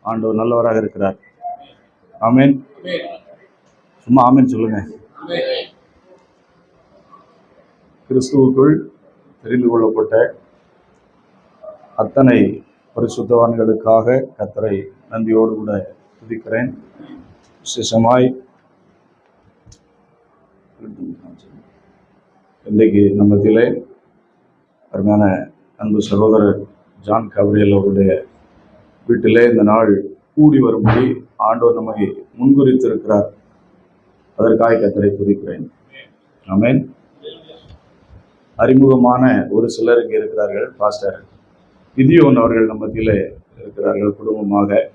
ஆண்டவர் நல்லவராக இருக்கிறார். ஆமீன். சும்மா ஆமீன் சொல்லுங்க. கிறிஸ்துவுக்குள் தெரிந்து கொள்ளப்பட்ட அத்தனை பரிசுத்தவான்களுக்காக கத்தரை நன்றியோடு கூட துதிக்கிறேன். விசேஷமாய் இன்றைக்கு நம்ம மத்தியிலே அருமையான அன்பு சகோதரர் ஜான் கவரியல் அவருடைய வீட்டிலே இந்த நாள் கூடி வரும்படி ஆண்டோர் நம்மை முன்குறித்திருக்கிறார். அதற்காக கத்தரை துதிக்கிறேன். ஆமேன். அறிமுகமான ஒரு சிலர் இங்கே இருக்கிறார்கள் பாஸ்டர் விதியோன் அவர்கள் நம்ம மத்தியில் இருக்கிறார்கள் குடும்பமாக.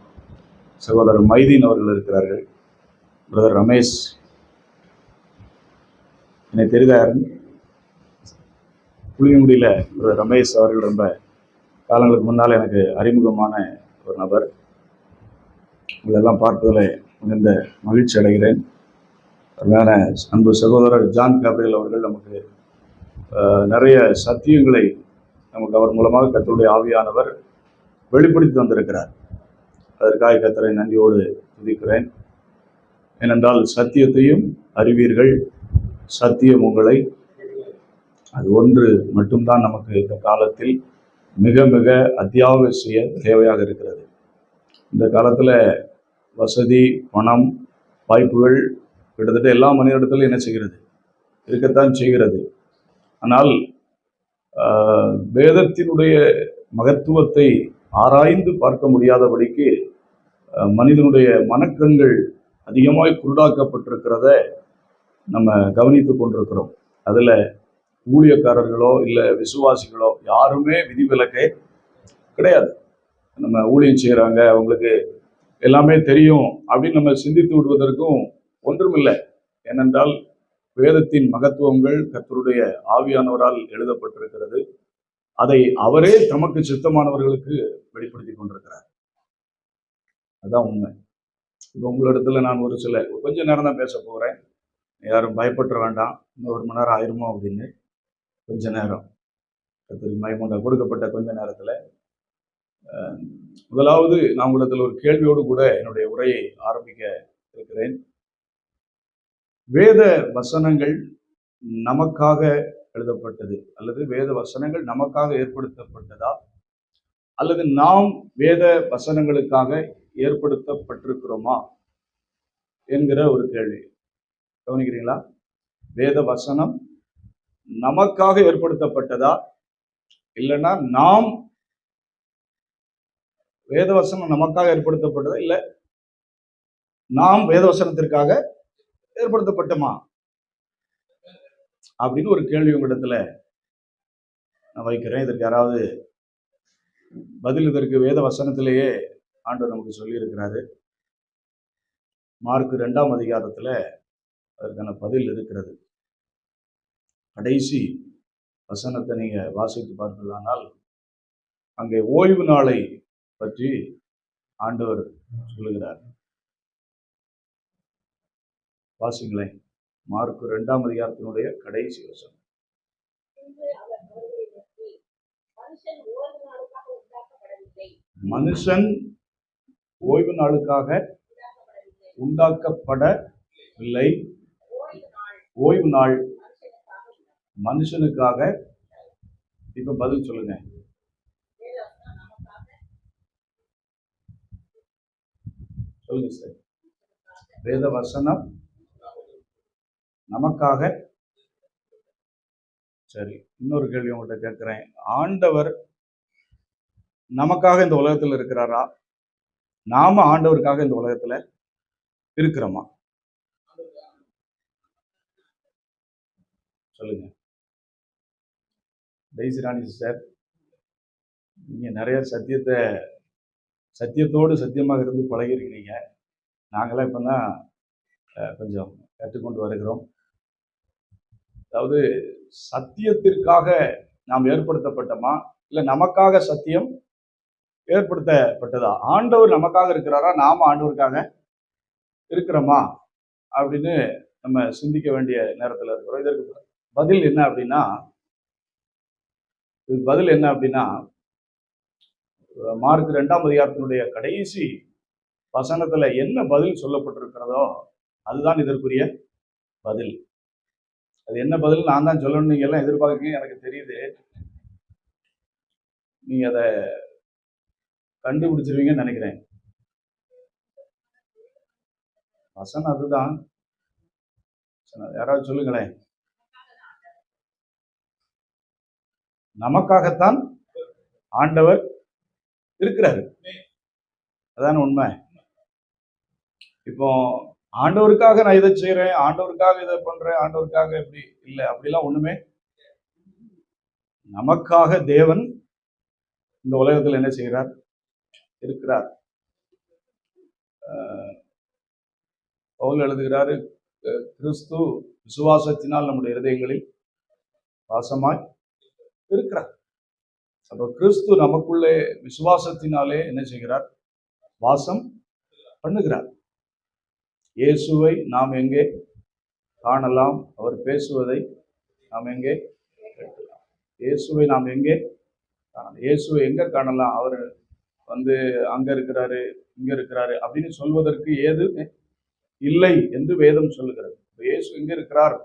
சகோதரர் மைதீன் அவர்கள் இருக்கிறார்கள் பிரதர் ரமேஷ். எனக்கு தெரிந்தார் புளியங்குடியில் பிரதர் ரமேஷ் அவர்கள் ரொம்ப காலங்களுக்கு முன்னால் எனக்கு அறிமுகமான ஒரு நபர். உங்களெல்லாம் பார்ப்பதில் மிகுந்த மகிழ்ச்சி அடைகிறேன். அருமையான அன்பு சகோதரர் ஜான் கேப்ரியல் அவர்கள் நமக்கு நிறைய சத்தியங்களை நமக்கு அவர் மூலமாக கத்தருடைய ஆவியானவர் வெளிப்படுத்தி வந்திருக்கிறார் அதற்காக கத்தரை நன்றியோடு துதிக்கிறேன். ஏனென்றால் சத்தியத்தையும் அறிவீர்கள். சத்தியம் உங்களை அது ஒன்று மட்டும்தான் நமக்கு இந்த காலத்தில் மிக மிக அத்தியாவசிய தேவையாக இருக்கிறது. இந்த காலத்தில் வசதி பணம் வாய்ப்புகள் கிட்டத்தட்ட எல்லா மனிதனிடத்திலும் என்ன செய்கிறது? இருக்கத்தான் செய்கிறது. ஆனால் வேதத்தினுடைய மகத்துவத்தை ஆராய்ந்து பார்க்க முடியாதபடிக்கு மனிதனுடைய மனக்கண்கள் அதிகமாய் குருடாக்கப்பட்டிருக்கிறத நம்ம கவனித்து கொண்டிருக்கிறோம். அதில் ஊழியக்காரர்களோ இல்லை விசுவாசிகளோ யாருமே விதிவிலக்கே கிடையாது. நம்ம ஊழியம் செய்கிறாங்க அவங்களுக்கு எல்லாமே தெரியும் அப்படின்னு நம்ம சிந்தித்து விடுவதற்கும் ஒன்றுமில்லை. ஏனென்றால் வேதத்தின் மகத்துவங்கள் கத்தருடைய ஆவியானவரால் எழுதப்பட்டிருக்கிறது. அதை அவரே தமக்கு சித்தமானவர்களுக்கு வெளிப்படுத்தி கொண்டிருக்கிறார். அதுதான் உண்மை. இப்போ உங்களிடத்துல நான் ஒரு சில கொஞ்ச நேரம் தான் பேச போகிறேன் யாரும் பயப்பட வேண்டாம். இன்னும் ஒரு மணி நேரம் ஆயிருமோ அப்படின்னு. கொஞ்ச நேரம். கர்த்தருக்கு மயமுண்ட கொடுக்கப்பட்ட கொஞ்ச நேரத்தில் முதலாவது நான் உங்களிடத்தில் ஒரு கேள்வியோடு கூட என்னுடைய உரையை ஆரம்பிக்க இருக்கிறேன். வேத வசனங்கள் நமக்காக எழுதப்பட்டது அல்லது வேத வசனங்கள் நமக்காக ஏற்படுத்தப்பட்டதா? அல்லது நாம் வேத வசனங்களுக்காக ஏற்படுத்தப்பட்டிருக்கிறோமா? என்கிற ஒரு கேள்வி. கவனிக்கிறீங்களா? வேத வசனம் நமக்காக ஏற்படுத்தப்பட்டதா? இல்லைன்னா நாம் வேதவசனம் நமக்காக ஏற்படுத்தப்பட்டதா? இல்லை நாம் வேதவசனத்திற்காக ஏற்படுத்தப்பட்டோமா? அப்படின்னு ஒரு கேள்வி உங்களிடத்துல நான் வைக்கிறேன். இதற்கு யாராவது பதில் இதற்கு வேத வசனத்திலேயே ஆண்டவர் நமக்கு சொல்லியிருக்கிறாரு. மார்க் ரெண்டாம் அதிகாரத்தில் அதற்கான பதில் இருக்கிறது. கடைசி வசனத்தை நீங்கள் வாசித்து பார்க்கலானால் அங்கே ஓய்வு நாளை பற்றி ஆண்டவர் சொல்லுகிறார். வாசிங்களேன் மார்க் ரெண்டாம் அதிகாரத்தினுடைய கடைசி வசனம். மனுஷன் ஓய்வு நாளுக்காக உண்டாக்கப்பட இல்லை உண்டாக்கப்படவில்லை. ஓய்வு நாள். மனுஷனுக்காக இப்ப பதில் சொல்லுங்க. சொல்லுங்க சார். வேத வசனம் நமக்காக. சரி இன்னொரு கேள்வி உங்கள்கிட்ட கேட்குறேன். ஆண்டவர் நமக்காக இந்த உலகத்தில் இருக்கிறாரா? நாம ஆண்டவருக்காக இந்த உலகத்துல இருக்கிறோமா? சொல்லுங்க. டெய்சிராணி சிஸ்டர் நீங்கள் நிறைய சத்தியத்தை சத்தியத்தோடு சத்தியமாக இருந்து பழகிருக்கிறீங்க நாங்களாம் இப்போ தான் கொஞ்சம் கற்றுக்கொண்டு வருகிறோம். அதாவது சத்தியத்திற்காக நாம் ஏற்படுத்தப்பட்டோமா? இல்லை நமக்காக சத்தியம் ஏற்படுத்தப்பட்டதா? ஆண்டவர் நமக்காக இருக்கிறாரா? நாம் ஆண்டவருக்காக இருக்கிறோமா? அப்படின்னு நம்ம சிந்திக்க வேண்டிய நேரத்தில் இருக்கிறோம். இதற்கு பதில் என்ன அப்படின்னா இதுக்கு பதில் என்ன அப்படின்னா மார்க் ரெண்டாம் அதிகாரத்தினுடைய கடைசி வசனத்துல என்ன பதில் சொல்லப்பட்டிருக்கிறதோ அதுதான் இதற்குரிய பதில். அது என்ன பதில்? நான் தான் சொல்லணும் நீங்க எல்லாம் எதிர்பார்க்கீங்க எனக்கு தெரியுது. நீங்க அதை கண்டுபிடிச்சிருவீங்கன்னு நினைக்கிறேன். வசனம் அதுதான். யாராவது சொல்லுங்களேன். நமக்காகத்தான் ஆண்டவர் இருக்கிறாரு. அதான உண்மை. இப்போ ஆண்டவருக்காக நான் இதை செய்றேன் ஆண்டவருக்காக இதை பண்றேன் ஆண்டவருக்காக எப்படி இல்லை அப்படிலாம் ஒண்ணுமே நமக்காக தேவன் இந்த உலகத்தில் என்ன செய்கிறார்? இருக்கிறார். பவுல் எழுதுகிறாரு கிறிஸ்து விசுவாசத்தினால் நம்முடைய இருதயங்களில் வாசமாய் இருக்கிறார். அப்போ கிறிஸ்து நமக்குள்ளே விசுவாசத்தினாலே என்ன செய்கிறார்? வாசம் பண்ணுகிறார். இயேசுவை நாம் எங்கே காணலாம்? அவர் பேசுவதை நாம் எங்கே கேட்கலாம்? இயேசுவை நாம் எங்கே காணலாம்? இயேசுவை எங்கே காணலாம்? அவர் வந்து அங்கே இருக்கிறாரு இங்கே இருக்கிறாரு அப்படின்னு சொல்வதற்கு ஏது இல்லை என்று வேதம் சொல்லுகிறது. இயேசு எங்கே இருக்கிறார்?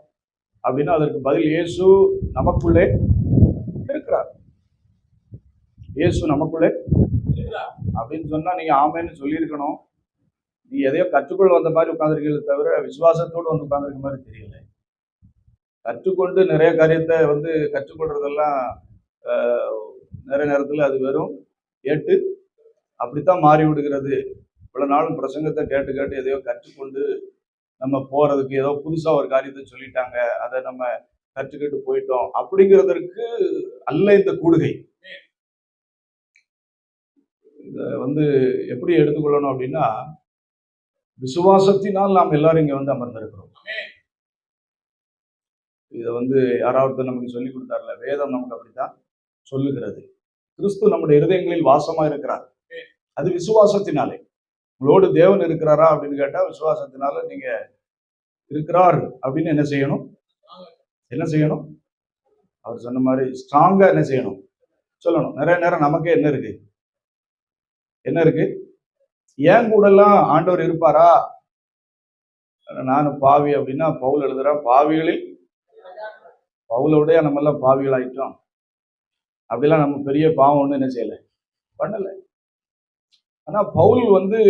அப்படின்னா அதற்கு பதில் இயேசு நமக்குள்ளே இயேசு நமக்குள்ளே அப்படின்னு சொன்னா நீங்கள் ஆமைன்னு சொல்லியிருக்கணும். நீ எதையோ கற்றுக்கொள் வந்த மாதிரி உட்காந்துருக்கீங்களே தவிர விசுவாசத்தோடு வந்து உட்காந்துருக்க மாதிரி தெரியல. கற்றுக்கொண்டு நிறைய காரியத்தை வந்து கற்றுக்கொள்றதெல்லாம் நிறைய நேரத்தில் அது வெறும் ஏட்டு. அப்படித்தான் மாறி விடுகிறது இவ்வளோ நாளும் பிரசங்கத்தை கேட்டு கேட்டு எதையோ கற்றுக்கொண்டு நம்ம போகிறதுக்கு ஏதோ புதுசாக ஒரு காரியத்தை சொல்லிட்டாங்க. அதை நம்ம கற்றுக்கிட்டு போயிட்டோம். அப்படிங்கிறதற்கு அல்ல இந்த கூடுகை. வந்து எப்படி எடுத்துக்கொள்ளணும் அப்படின்னா விசுவாசத்தினால் நாம் எல்லாரும் இங்க வந்து அமர்ந்திருக்கிறோம். இதை வந்து யாராவது நமக்கு சொல்லி கொடுத்தார்ல வேதம் நமக்கு அப்படித்தான் சொல்லுகிறது. கிறிஸ்து நம்முடைய இருதயங்களில் வாசமா இருக்கிறார். அது விசுவாசத்தினாலே. உங்களோடு தேவன் இருக்கிறாரா அப்படின்னு கேட்டா விசுவாசத்தினால நீங்க இருக்கிறார் அப்படின்னு என்ன செய்யணும்? என்ன செய்யணும்? அவர் சொன்ன மாதிரி ஸ்ட்ராங்கா என்ன செய்யணும்? சொல்லணும். நிறைய நேரம் நமக்கே என்ன இருக்கு? என்ன இருக்கு? ஏன் கூடலாம் ஆண்டவர் இருப்பாரா? நானும் பாவி அப்படின்னா பவுல் எழுதுறேன் பாவிகளில் பவுலோடைய நம்ம எல்லாம் பாவிகள் ஆயிட்டோம் அப்படிலாம் நம்ம பெரிய பாவம் ஒன்று என்ன செய்யல? பண்ணல. ஆனா பவுல் வந்து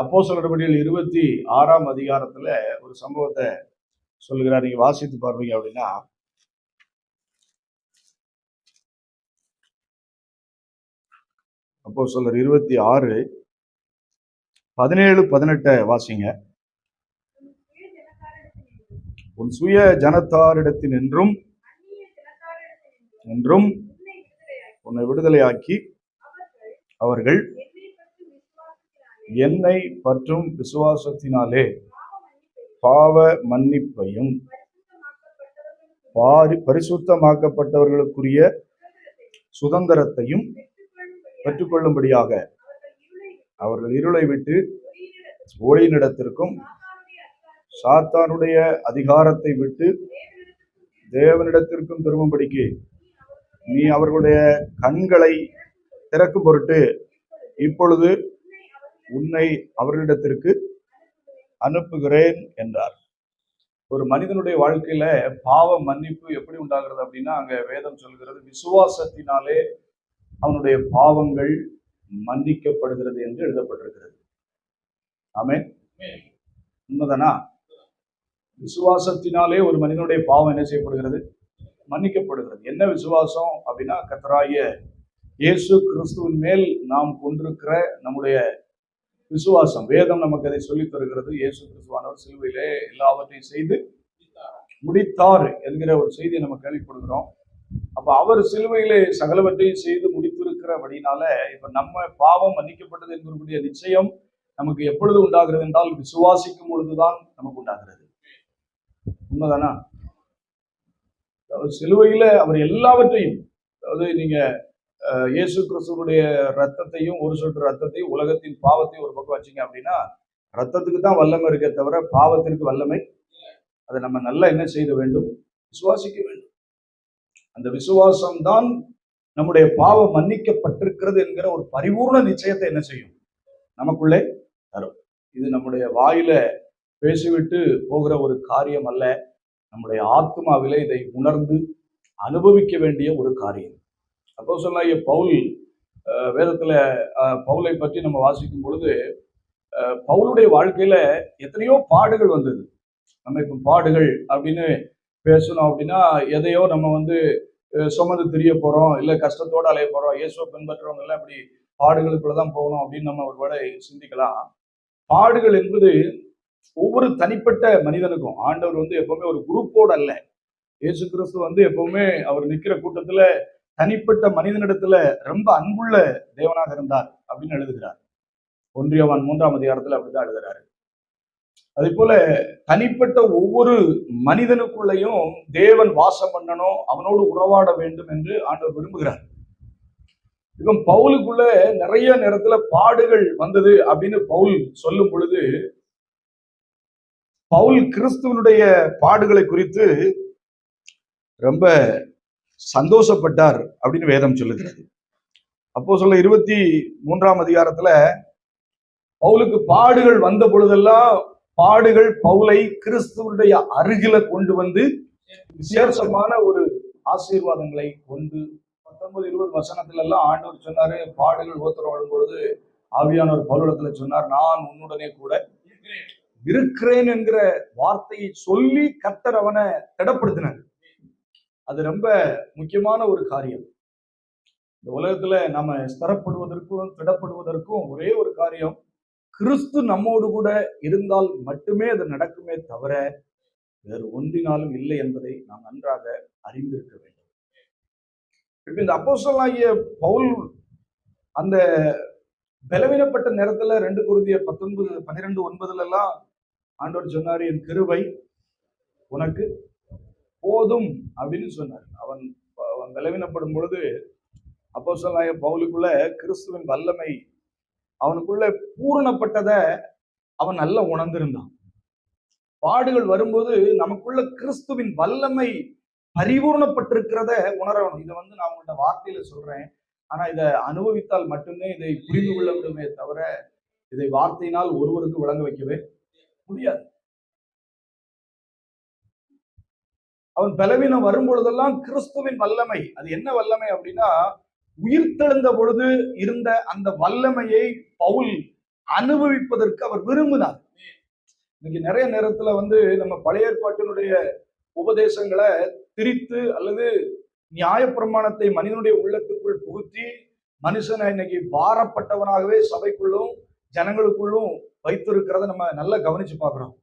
அப்போ சொல்றபடியில் இருபத்தி ஆறாம் அதிகாரத்துல ஒரு சம்பவத்தை சொல்லுகிறார். நீங்க வாசித்து பாருவீங்க அப்படின்னா அப்போ சிலர் இருபத்தி ஆறு பதினேழு பதினெட்டை வாசிங்க. உன் சுய ஜனத்தாரிடத்தில் என்றும் என்றும் உன்னை விடுதலையாக்கி அவர்கள் என்னை பற்றும் விசுவாசத்தினாலே பாவ மன்னிப்பையும் பாரி பரிசுத்தமாக்கப்பட்டவர்களுக்குரிய சுதந்திரத்தையும் பெற்றுக்கொள்ளும்படியாக அவர்கள் இருளை விட்டு ஒளியினிடத்திற்கும் சாத்தானுடைய அதிகாரத்தை விட்டு தேவனிடத்திற்கும் திரும்பும்படிக்கு நீ அவர்களுடைய கண்களை திறக்கும் பொருட்டு இப்பொழுது உன்னை அவர்களிடத்திற்கு அனுப்புகிறேன் என்றார். ஒரு மனிதனுடைய வாழ்க்கையில பாவ மன்னிப்பு எப்படி உண்டாகிறது அப்படின்னா அங்க வேதம் சொல்கிறது விசுவாசத்தினாலே அவனுடைய பாவங்கள் மன்னிக்கப்படுகிறது என்று எழுதப்பட்டிருக்கிறது. ஆமே உண்மைதானா? விசுவாசத்தினாலே ஒரு மனிதனுடைய பாவம் என்ன செய்யப்படுகிறது? மன்னிக்கப்படுகிறது. என்ன விசுவாசம் அப்படின்னா கத்தராகிய இயேசு கிறிஸ்துவின் மேல் நாம் கொண்டிருக்கிற நம்முடைய விசுவாசம். வேதம் நமக்கு அதை சொல்லித் தருகிறது. இயேசு கிறிஸ்துவானவர் சிலுவையிலே எல்லாவற்றையும் செய்து முடித்தார் என்கிற ஒரு செய்தியை நம்ம கேள்விப்படுகிறோம். அப்ப அவர் சிலுவையிலே சகலவற்றையும் செய்து முடித்திருக்கிறபடினால இப்ப நம்ம பாவம் மன்னிக்கப்பட்டது என்கிறக்கூடிய நிச்சயம் நமக்கு எப்பொழுது உண்டாகிறது என்றால் விசுவாசிக்கும் பொழுதுதான் நமக்கு உண்டாகிறது. உண்மைதானா? சிலுவையில அவர் எல்லாவற்றையும் அதாவது நீங்க அஹ், இயேசு கிறிஸ்துவனுடைய ரத்தத்தையும் ஒரு சொட்டு ரத்தத்தையும் உலகத்தின் பாவத்தையும் ஒரு பக்கம் வச்சீங்க அப்படின்னா ரத்தத்துக்கு தான் வல்லமை இருக்கே தவிர பாவத்திற்கு வல்லமை அதை நம்ம நல்லா என்ன செய்ய வேண்டும்? விசுவாசிக்க வேண்டும். அந்த விசுவாசம் தான் நம்முடைய பாவம் மன்னிக்கப்பட்டிருக்கிறது என்கிற ஒரு பரிபூர்ண நிச்சயத்தை என்ன செய்யும்? நமக்குள்ளே தரும். இது நம்முடைய வாயில பேசிவிட்டு போகிற ஒரு காரியம் அல்ல. நம்முடைய ஆத்மாவிலே இதை உணர்ந்து அனுபவிக்க வேண்டிய ஒரு காரியம். அப்போ சொல்லாய பவுல் வேதத்துல பவுலை பற்றி நம்ம வாசிக்கும் பொழுது பவுலுடைய வாழ்க்கையில எத்தனையோ பாடுகள் வந்தது. நம்ம இப்போ பாடுகள் அப்படின்னு பேசணும் அப்படின்னா எதையோ நம்ம வந்து சுமந்து தெரிய போறோம் இல்ல கஷ்டத்தோட அலைய போறோம் இயேசுவை பின்பற்றுறவங்க எல்லாம் இப்படி பாடுகளுக்குள்ள தான் போகணும் அப்படின்னு நம்ம ஒருவேளை சிந்திக்கலாம். பாடுகள் என்பது ஒவ்வொரு தனிப்பட்ட மனிதனுக்கும் ஆண்டவர் வந்து எப்பவுமே ஒரு குரூப்போடு அல்ல. இயேசு கிறிஸ்து வந்து எப்பவுமே அவர் நிக்கிற கூட்டத்துல தனிப்பட்ட மனிதனிடத்துல ரொம்ப அன்புள்ள தேவனாக இருந்தார் அப்படின்னு எழுதுகிறார். ஒன்றியவான் மூன்றாம் அதிகாரத்தில் அப்படிதான் எழுதுறாரு. அதே போல தனிப்பட்ட ஒவ்வொரு மனிதனுக்குள்ளேயும் தேவன் வாசம் பண்ணணும் அவனோடு உறவாட வேண்டும் என்று ஆண்டவர் விரும்புகிறார். இப்போ பவுலுக்குள்ள நிறைய நேரத்துல பாடுகள் வந்தது அப்படின்னு பவுல் சொல்லும் பொழுது பவுல் கிறிஸ்துவனுடைய பாடுகளை குறித்து ரொம்ப சந்தோஷப்பட்டார் அப்படின்னு வேதம் சொல்லுகிறது. அப்போ சொல்ல இருபத்தி மூன்றாம் அதிகாரத்துல பவுலுக்கு பாடுகள் வந்த பொழுதெல்லாம் பாடுகள் பவுலை கிறிஸ்துவனுடைய அருகில கொண்டு வந்து விசேஷமான ஒரு ஆசீர்வாதங்களை கொண்டு பத்தொன்பது இருபது வசனத்துல எல்லாம் ஆண்டவர் சொன்னாரு பாடுகள் ஓத்தர் வாழும்பொழுது பொழுது ஆவியானவர் பருவத்துல சொன்னார் நான் உன்னுடனே கூட இருக்கிறேன் என்கிற வார்த்தையை சொல்லி கத்தர் அவனை திடப்படுத்தினார். அது ரொம்ப முக்கியமான ஒரு காரியம். இந்த உலகத்துல நம்ம ஸ்திரப்படுவதற்கும் திடப்படுவதற்கும் ஒரே ஒரு காரியம் கிறிஸ்து நம்மோடு கூட இருந்தால் மட்டுமே அது நடக்குமே தவிர வேறு ஒன்றினாலும் இல்லை என்பதை நாம் நன்றாக அறிந்திருக்க வேண்டும். இப்ப இந்த ஆகிய பவுல் அந்த பலவீனப்பட்ட நேரத்துல ரெண்டு குருதிய பத்தொன்பது பன்னிரெண்டு ஒன்பதுல எல்லாம் ஆண்டவர் சொன்னார் என் கிருவை உனக்கு போதும் அப்படின்னு சொன்னார். அவன் அவன் பலவீனப்படும் பொழுது அப்போஸ்தலனாகிய பவுலுக்குள்ள கிறிஸ்துவின் வல்லமை அவனுக்குள்ள பூரணப்பட்டதை அவன் நல்லா உணர்ந்திருந்தான். பாடுகள் வரும்போது நமக்குள்ள கிறிஸ்துவின் வல்லமை பரிபூர்ணப்பட்டிருக்கிறத உணரணும். இதை வந்து நான் உங்கள்ட்ட வார்த்தையில சொல்றேன். ஆனா இதை அனுபவித்தால் மட்டுமே இதை புரிந்து கொள்ள முடியுமே தவிர இதை வார்த்தையினால் ஒருவருக்கு விளங்க வைக்கவே முடியாது. அவன் பலவீனம் வரும் பொழுதெல்லாம் கிறிஸ்துவின் வல்லமை. அது என்ன வல்லமை அப்படின்னா உயிர்த்தெழுந்த பொழுது இருந்த அந்த வல்லமையை பவுல் அனுபவிப்பதற்கு அவர் விரும்பினார். இன்னைக்கு நிறைய நேரத்துல வந்து நம்ம பழைய ஏற்பாட்டினுடைய உபதேசங்களை திரித்து அல்லது நியாயப்பிரமாணத்தை மனிதனுடைய உள்ளத்துக்குள் புகுத்தி மனுஷனை இன்னைக்கு பாரப்பட்டவனாகவே சபைக்குள்ளும் ஜனங்களுக்குள்ளும் வைத்திருக்கிறத நம்ம நல்லா கவனிச்சு பார்க்கிறோம்.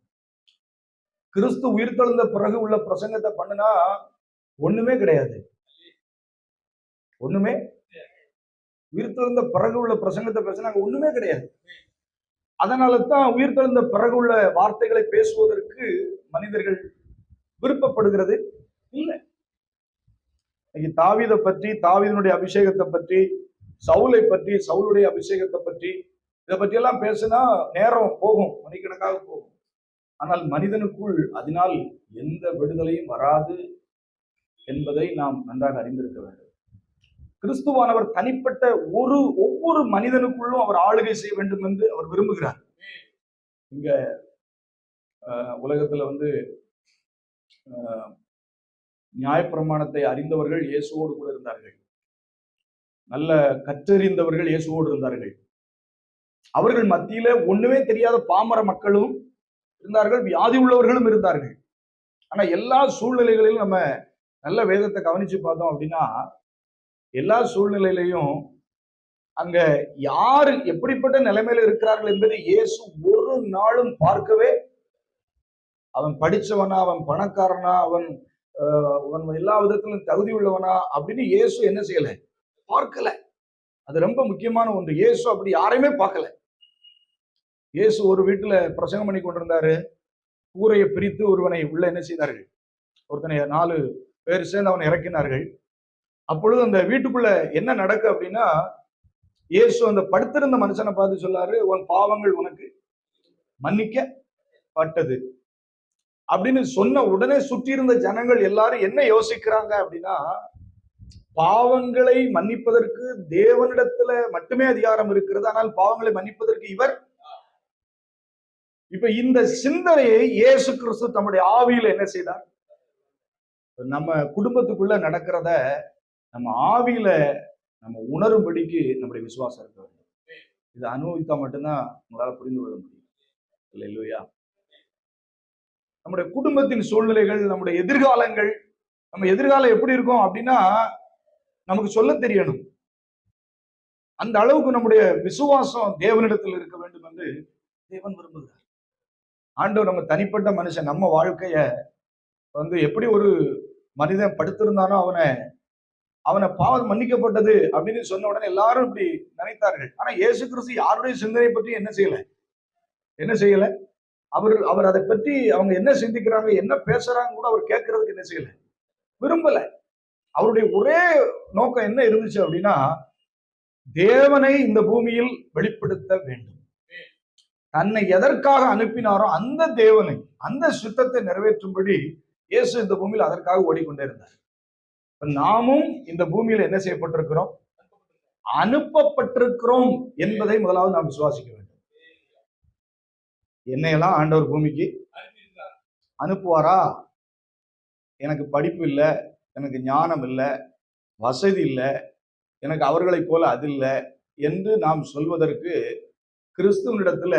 கிறிஸ்து உயிர்த்தெழுந்த பிறகு உள்ள பிரசங்கத்தை பண்ணுனா ஒண்ணுமே கிடையாது. ஒண்ணுமே உயிர்த்தெழுந்த பிறகு உள்ள பிரசங்கத்தை பேசினா அங்க ஒண்ணுமே கிடையாது. அதனால தான் திறந்த பிறகு உள்ள வார்த்தைகளை பேசுவதற்கு மனிதர்கள் விருப்பப்படுகிறது. இல்லை. இன்னைக்கு பற்றி தாவீதனுடைய அபிஷேகத்தை பற்றி சவுலை பற்றி சவுலுடைய அபிஷேகத்தை பற்றி இதை பற்றி எல்லாம் பேசினா நேரம் போகும் மணிக்கணக்காக போகும். ஆனால் மனிதனுக்குள் அதனால் எந்த விடுதலையும் வராது என்பதை நாம் நன்றாக அறிந்திருக்க வேண்டும். கிறிஸ்துவானவர் தனிப்பட்ட ஒரு ஒவ்வொரு மனிதனுக்குள்ளும் அவர் ஆளுகை செய்ய வேண்டும் என்று அவர் விரும்புகிறார். இங்க உலகத்துல வந்து நியாயப்பிரமாணத்தை அறிந்தவர்கள் இயேசுவோடு கூட இருந்தார்கள். நல்ல கற்றறிந்தவர்கள் இயேசுவோடு இருந்தார்கள். அவர்கள் மத்தியில ஒண்ணுமே தெரியாத பாமர மக்களும் இருந்தார்கள் வியாதி உள்ளவர்களும் இருந்தார்கள். ஆனா எல்லா சூழ்நிலைகளிலும் நம்ம நல்ல வேதத்தை கவனிச்சு பார்த்தோம் அப்படின்னா எல்லா சூழ்நிலையிலையும் அங்க யாரு எப்படிப்பட்ட நிலைமையில இருக்கிறார்கள் என்பதை இயேசு ஒரு நாளும் பார்க்கவே அவன் படிச்சவனா அவன் பணக்காரனா அவன் அவன் எல்லா விதத்திலும் தகுதி உள்ளவனா அப்படின்னு இயேசு என்ன செய்யல? பார்க்கல. அது ரொம்ப முக்கியமான ஒன்று. இயேசு அப்படி யாரையுமே பார்க்கல. இயேசு ஒரு வீட்டுல பிரசங்கம் பண்ணி கொண்டிருந்தாரு. கூரையை பிரித்து ஒருவனை உள்ள என்ன செய்தார்கள்? ஒருத்தனை நாலு பேர் சேர்ந்து அவனை இறக்கினார்கள். அப்பொழுது அந்த வீட்டுக்குள்ள என்ன நடக்கு அப்படின்னா இயேசு அந்த படுத்திருந்த மனுஷனை பார்த்து சொல்லாரு உன் பாவங்கள் உனக்கு மன்னிக்கப்பட்டது. அப்படின்னு சொன்ன உடனே சுற்றி இருந்த ஜனங்கள் எல்லாரும் என்ன யோசிக்கிறாங்க அப்படின்னா பாவங்களை மன்னிப்பதற்கு தேவனிடத்துல மட்டுமே அதிகாரம் இருக்கிறது ஆனால் பாவங்களை மன்னிப்பதற்கு இவர் இப்ப இந்த சிந்தனையை இயேசு கிறிஸ்து தம்முடைய ஆவியில என்ன செய்தார்? நம்ம குடும்பத்துக்குள்ள நடக்கிறத நம்ம ஆவியில நம்ம உணரும்படிக்கு நம்முடைய விசுவாசம் இருக்க வேண்டும். இதை அனுபவித்தா மட்டும்தான் உங்களால புரிந்து கொள்ள முடியும். இல்லையா நம்முடைய குடும்பத்தின் சூழ்நிலைகள் நம்முடைய எதிர்காலங்கள் நம்ம எதிர்காலம் எப்படி இருக்கும் அப்படின்னா நமக்கு சொல்ல தெரியணும். அந்த அளவுக்கு நம்முடைய விசுவாசம் தேவனிடத்தில் இருக்க வேண்டும் என்று தேவன் விரும்புகிறார். ஆண்டவர் நம்ம தனிப்பட்ட மனுஷன் நம்ம வாழ்க்கைய வந்து எப்படி ஒரு மனிதன் படுத்திருந்தானோ அவனை அவனை பாவம் மன்னிக்கப்பட்டது அப்படின்னு சொன்ன உடனே எல்லாரும் இப்படி நினைத்தார்கள். ஆனா இயேசு கிறிஸ்து யாருடைய சிந்தனை பற்றி என்ன செய்யல? என்ன செய்யல? அவர் அவர் அதை பற்றி அவங்க என்ன சிந்திக்கிறாங்க என்ன பேசுறாங்க கூட அவர் கேட்கறதுக்கு என்ன செய்யல? விரும்பல. அவருடைய ஒரே நோக்கம் என்ன இருந்துச்சு அப்படின்னா தேவனை இந்த பூமியில் வெளிப்படுத்த வேண்டும். தன்னை எதற்காக அனுப்பினாரோ அந்த தேவனை அந்த சுத்தத்தை நிறைவேற்றும்படி இயேசு இந்த பூமியில் அதற்காக ஓடிக்கொண்டே இருந்தார். நாமும் இந்த பூமியில் என்ன செய்யப்பட்டிருக்கிறோம்? அனுப்பப்பட்டிருக்கிறோம் என்பதை முதலாவது நாம் விசுவாசிக்க வேண்டும். என்னையெல்லாம் ஆண்டவர் பூமிக்கு அனுப்புவாரா? எனக்கு படிப்பு இல்லை எனக்கு ஞானம் இல்லை வசதி இல்லை எனக்கு அவர்களைப் போல அது இல்லை என்று நாம் சொல்வதற்கு கிறிஸ்துவனிடத்துல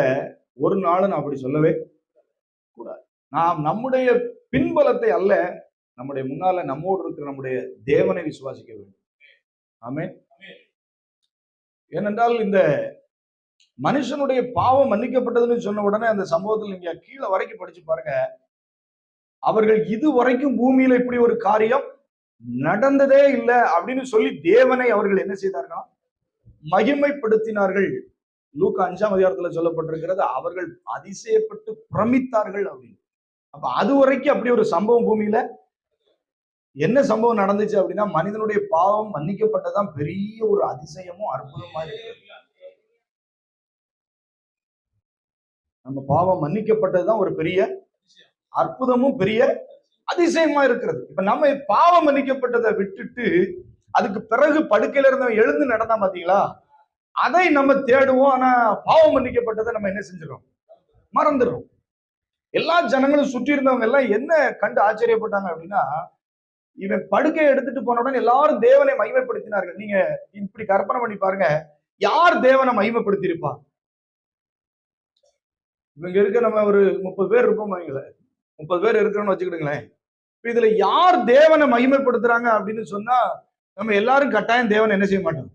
ஒரு நாளும் நான் அப்படி சொல்லவே கூடாது. நாம் நம்முடைய பின்பலத்தை அல்ல நம்முடைய முன்னால நம்மோடு இருக்கிற நம்முடைய தேவனை விசுவாசிக்க வேண்டும். ஆமே ஏனென்றால் இந்த மனுஷனுடைய பாவம் மன்னிக்கப்பட்டதுன்னு சொன்ன உடனே அந்த சம்பவத்தில் நீங்க கீழே வரைக்கும் படிச்சு பாருங்க. அவர்கள் இது வரைக்கும் பூமியில இப்படி ஒரு காரியம் நடந்ததே இல்லை அப்படின்னு சொல்லி தேவனை அவர்கள் என்ன செய்தார்கள்? மகிமைப்படுத்தினார்கள். லூக்கா அஞ்சாம் அதிகாரத்துல சொல்லப்பட்டிருக்கிறது அவர்கள் அதிசயப்பட்டு பிரமித்தார்கள் அப்படின்னு. அப்ப அது வரைக்கும் அப்படி ஒரு சம்பவம் பூமியில என்ன சம்பவம் நடந்துச்சு அப்படின்னா மனிதனுடைய பாவம் மன்னிக்கப்பட்டதான் பெரிய ஒரு அதிசயமும் அற்புதமா இருக்கு. நம்ம பாவம் மன்னிக்கப்பட்டதுதான் ஒரு பெரிய அற்புதமும் பெரிய அதிசயமா இருக்கிறது. இப்ப நம்ம பாவம் மன்னிக்கப்பட்டதை விட்டுட்டு அதுக்கு பிறகு படுக்கையில இருந்தவன் எழுந்து நடந்தா பாத்தீங்களா? அதை நம்ம தேடுவோம். ஆனா பாவம் மன்னிக்கப்பட்டதை நம்ம என்ன செஞ்சிடறோம்? மறந்துடுறோம். எல்லா ஜனங்களும் சுற்றி இருந்தவங்க எல்லாம் என்ன கண்டு ஆச்சரியப்பட்டாங்க அப்படின்னா இவன் படுக்கையை எடுத்துட்டு போன உடனே எல்லாரும் தேவனை மகிமைப்படுத்தினார்கள். நீங்க இப்படி கற்பனை பண்ணி பாருங்க. யார் தேவனை மகிமைப்படுத்தியிருப்பா? இவங்க இருக்க நம்ம ஒரு முப்பது பேர் இருப்போம் வைங்களேன். முப்பது பேர் இருக்கிறோம்னு வச்சுக்கிடுங்களேன். இதுல யார் தேவனை மகிமைப்படுத்துறாங்க அப்படின்னு சொன்னா நம்ம எல்லாரும் கட்டாயம் தேவனை என்ன செய்ய மாட்டோம்?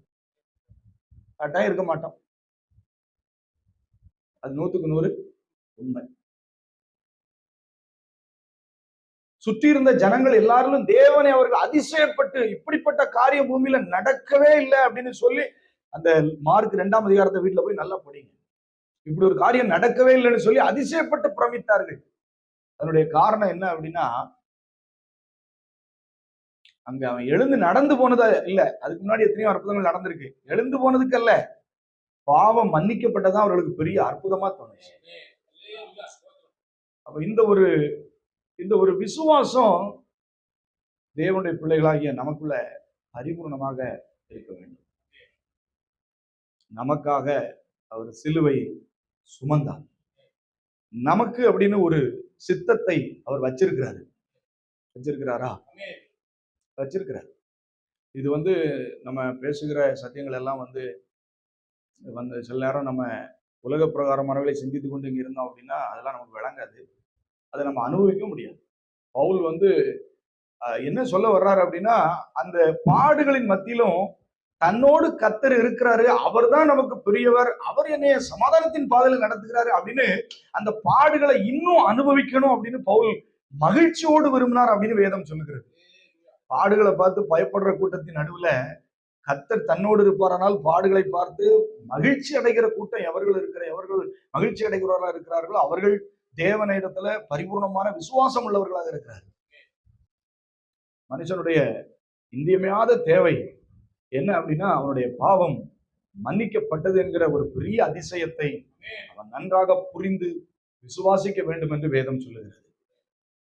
கட்டாயம் இருக்க மாட்டோம். அது நூத்துக்கு நூறு உண்மை. சுற்றி இருந்த ஜனங்கள் எல்லாரும் தேவனை அவர்கள் அதிசயப்பட்டு இப்படிப்பட்ட காரிய பூமியில நடக்கவே இல்லை அப்படின்னு சொல்லி அந்த மார்க் ரெண்டாம் அதிகாரத்தை வீட்டுல போய் நல்லா படிங்க. இப்படி ஒரு காரியம் நடக்கவே இல்லைன்னு சொல்லி அதிசயப்பட்டு பிரமித்தார்கள். அதனுடைய காரணம் என்ன அப்படின்னா அங்க அவன் எழுந்து நடந்து போனதா இல்ல அதுக்கு முன்னாடி எத்தனையோ அற்புதங்கள் நடந்திருக்கு. எழுந்து போனதுக்கு அல்ல பாவம் மன்னிக்கப்பட்டதா அவர்களுக்கு பெரிய அற்புதமா தோணுச்சு. அப்ப இந்த ஒரு இந்த ஒரு விசுவாசம் தேவனுடைய பிள்ளைகளாகிய நமக்குள்ள பரிபூர்ணமாக இருக்க வேண்டும். நமக்காக அவர் சிலுவை சுமந்தார். நமக்கு அப்படின்னு ஒரு சித்தத்தை அவர் வச்சிருக்கிறாரு. வச்சிருக்கிறாரா? வச்சிருக்கிறார். இது வந்து நம்ம பேசுகிற சத்தியங்கள் எல்லாம் வந்து வந்து சில நேரம் நம்ம உலக பிரகாரமானவர்களை சிந்தித்து கொண்டு இங்கே இருந்தோம் அப்படின்னா அதெல்லாம் நமக்கு விளங்காது. அதை நம்ம அனுபவிக்க முடியாது. பவுல் வந்து என்ன சொல்ல வர்றாரு அப்படின்னா அந்த பாடுகளின் மத்தியிலும் தன்னோடு கத்தர் இருக்கிறாரு அவர் தான் நமக்கு பெரியவர் அவர் என்னைய சமாதானத்தின் பாதையில் நடத்துகிறாரு அப்படின்னு அந்த பாடுகளை இன்னும் அனுபவிக்கணும் அப்படின்னு பவுல் மகிழ்ச்சியோடு விரும்பினார் அப்படின்னு வேதம் சொல்லுகிறது. பாடுகளை பார்த்து பயப்படுற கூட்டத்தின் நடுவுல கத்தர் தன்னோடு இருப்பாரானால் பாடுகளை பார்த்து மகிழ்ச்சி அடைகிற கூட்டம் எவர்கள் இருக்கிற எவர்கள் மகிழ்ச்சி அடைகிறவர்களா இருக்கிறார்களோ அவர்கள் தேவனிடத்துல பரிபூர்ணமான விசுவாசம் உள்ளவர்களாக இருக்கிறார் மனுஷனுடைய இன்றியமையாத தேவை என்ன அப்படின்னா அவனுடைய பாவம் மன்னிக்கப்பட்டது என்கிற ஒரு பெரிய அதிசயத்தை அவன் நன்றாக புரிந்து விசுவாசிக்க வேண்டும் என்று வேதம் சொல்லுகிறது.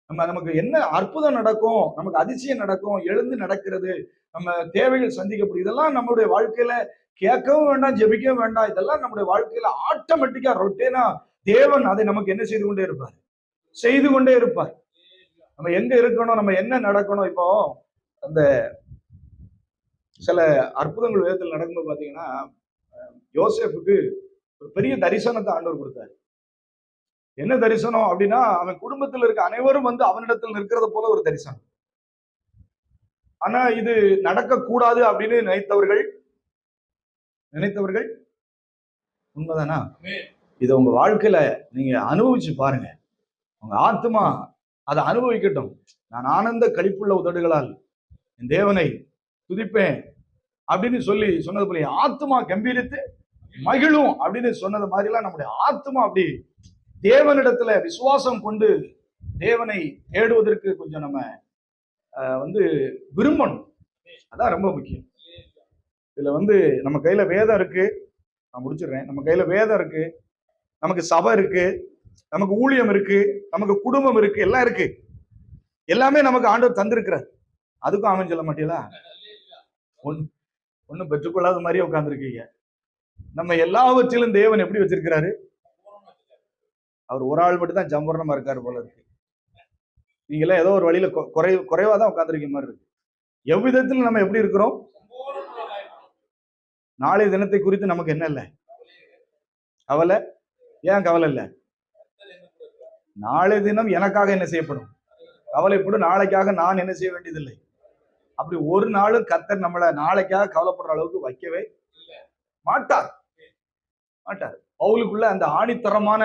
நம்ம நமக்கு என்ன அற்புதம் நடக்கும் நமக்கு அதிசயம் நடக்கும் எழுந்து நடக்கிறது நம்ம தேவைகள் சந்திக்கப்படும் இதெல்லாம் நம்மளுடைய வாழ்க்கையில கேட்கவும் வேண்டாம் ஜெபிக்கவும் வேண்டாம் இதெல்லாம் நம்முடைய வாழ்க்கையில ஆட்டோமேட்டிக்கா ரொட்டேனா தேவன் அதை நமக்கு என்ன செய்து கொண்டே இருப்பார்? செய்து கொண்டே இருப்பார். நம்ம எங்க இருக்கணும் நம்ம என்ன நடக்கணும் இப்போ அந்த சில அற்புதங்கள் விதத்தில் நடக்கும்போது பாத்தீங்கன்னா யோசேஃபுக்கு ஒரு பெரிய தரிசனத்தை ஆண்டவர் கொடுத்தாரு. என்ன தரிசனம் அப்படின்னா அவன் குடும்பத்தில் இருக்க அனைவரும் வந்து அவனிடத்தில் நிற்கிறது போல ஒரு தரிசனம். ஆனா இது நடக்கக்கூடாது அப்படின்னு நினைத்தவர்கள் நினைத்தவர்கள் உண்மைதானா? இதை உங்க வாழ்க்கையில நீங்க அனுபவிச்சு பாருங்க. உங்க ஆத்மா அதை அனுபவிக்கட்டும். நான் ஆனந்த கழிப்புள்ள உதடுகளால் என் தேவனை துதிப்பேன் அப்படின்னு சொல்லி சொன்னது போல ஆத்மா கம்பீரித்து மகிழும் அப்படின்னு சொன்னது மாதிரிலாம் நம்முடைய ஆத்மா அப்படி தேவனிடத்துல விசுவாசம் கொண்டு தேவனை தேடுவதற்கு கொஞ்சம் நம்ம வந்து விரும்பணும். அதான் ரொம்ப முக்கியம். இதுல வந்து நம்ம கையில வேதம் இருக்கு. நான் முடிச்சிடுறேன். நம்ம கையில வேதம் இருக்கு. நமக்கு சபை இருக்கு நமக்கு ஊழியம் இருக்கு நமக்கு குடும்பம் இருக்கு எல்லாம் இருக்கு. எல்லாமே நமக்கு ஆண்டவர் தந்திருக்கிறார். அதுக்கும் அவன் சொல்ல மாட்டீங்களா? ஒன் ஒன்றும் பெற்றுக்கொள்ளாத மாதிரியே உட்காந்துருக்கீங்க நம்ம எல்லாவற்றிலும் தேவன் எப்படி வச்சிருக்கிறாரு? அவர் ஒரு ஆள் மட்டும் தான் ஜம்பரணமா இருக்காரு போல இருக்கு. நீங்களாம் ஏதோ ஒரு வழியில கொ- குறை குறைவா தான் உட்காந்துருக்க மாதிரி இருக்கு. எவ்விதத்தில் நம்ம எப்படி இருக்கிறோம்? நாளைய தினத்தை குறித்து நமக்கு என்ன இல்லை? அவளை ஏன் கவலை இல்லை? நாளை தினம் எனக்காக என்ன செய்யப்படும்? கவலைப்படும் நாளைக்காக நான் என்ன செய்ய வேண்டியதில்லை. அப்படி ஒரு நாளும் கத்தர் நம்மளை நாளைக்காக கவலைப்படுற அளவுக்கு வைக்கவே மாட்டார். மாட்டார். பவுலுக்குள்ள அந்த ஆணித்தரமான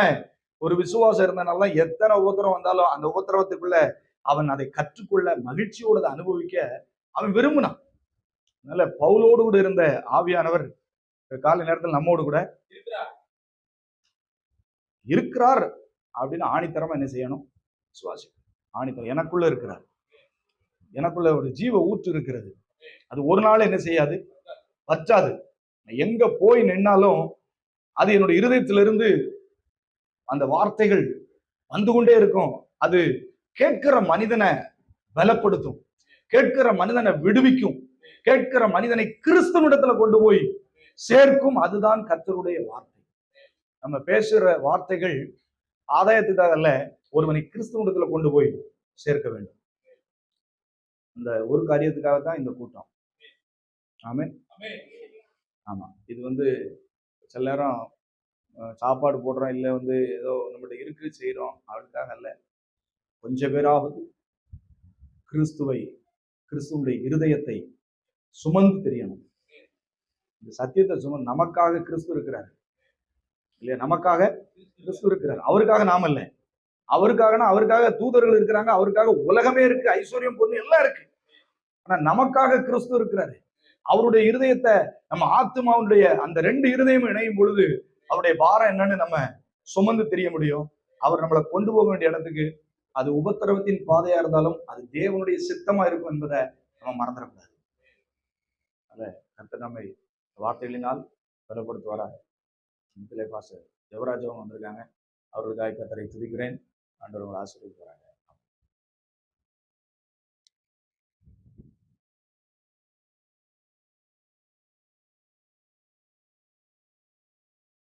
ஒரு விசுவாசம் இருந்தனால தான் எத்தனை உபத்திரம் வந்தாலும் அந்த உபத்திரவத்துக்குள்ள அவன் அதை கற்றுக்கொள்ள மகிழ்ச்சியோடு அதை அனுபவிக்க அவன் விரும்பினான். அதனால பவுலோடு கூட இருந்த ஆவியானவர் காலை நேரத்தில் நம்மோடு கூட இருக்கிறார் அப்படின்னு ஆணித்தரமா என்ன செய்யணும்? சுவாசி ஆணித்தரம் எனக்குள்ள இருக்கிறார். எனக்குள்ள ஒரு ஜீவ ஊற்று இருக்கிறது. அது ஒரு நாள் என்ன செய்யாது? பச்சாது நான் எங்க போய் நின்னாலும் அது என்னுடைய இருதயத்திலிருந்து அந்த வார்த்தைகள் வந்து கொண்டே இருக்கும். அது கேட்கிற மனிதனை பலப்படுத்தும். கேட்கிற மனிதனை விடுவிக்கும். கேட்கிற மனிதனை கிறிஸ்தவனிடத்துல கொண்டு போய் சேர்க்கும். அதுதான் கத்தருடைய வார்த்தை. நம்ம பேசுற வார்த்தைகள் ஆதாயத்துக்காக அல்ல ஒருவனை கிறிஸ்துவத்தில் கொண்டு போய் சேர்க்க வேண்டும். இந்த ஒரு காரியத்துக்காக தான் இந்த கூட்டம். ஆமே ஆமா. இது வந்து சில நேரம் சாப்பாடு போடுறோம் இல்லை வந்து ஏதோ நம்மகிட்ட இருக்கு செய்கிறோம் அதுக்காக அல்ல. கொஞ்ச பேராவது கிறிஸ்துவை கிறிஸ்துவனுடைய இருதயத்தை சுமந்து தெரியணும். இந்த சத்தியத்தை சுமந்து நமக்காக கிறிஸ்து இருக்கிறார். இல்லையா? நமக்காக கிறிஸ்து இருக்கிறார். அவருக்காக நாம இல்லை அவருக்காகனா அவருக்காக தூதர்கள் இருக்கிறாங்க அவருக்காக உலகமே இருக்கு ஐஸ்வர்யம் பொண்ணு எல்லாம் இருக்கு. ஆனா நமக்காக கிறிஸ்து இருக்கிறாரு. அவருடைய இருதயத்தை நம்ம ஆத்மாவுடைய அந்த ரெண்டு இருதயமும் இணையும் பொழுது அவருடைய பாரம் என்னன்னு நம்ம சுமந்து தெரிய முடியும். அவர் நம்மளை கொண்டு போக வேண்டிய இடத்துக்கு அது உபத்திரவத்தின் பாதையா இருந்தாலும் அது தேவனுடைய சித்தமா இருக்கும் என்பதை நம்ம மறந்துடக்கூடாது. அத கருத்து நம்மை வார்த்தைகளினால் பலப்படுத்துவாரா? இதிலே பாச ஜெவராஜவும் வந்திருக்காங்க. அவர்களுக்காக கத்தரை துதிக்கிறேன். ஆண்டவர் உங்களை போகிறாங்க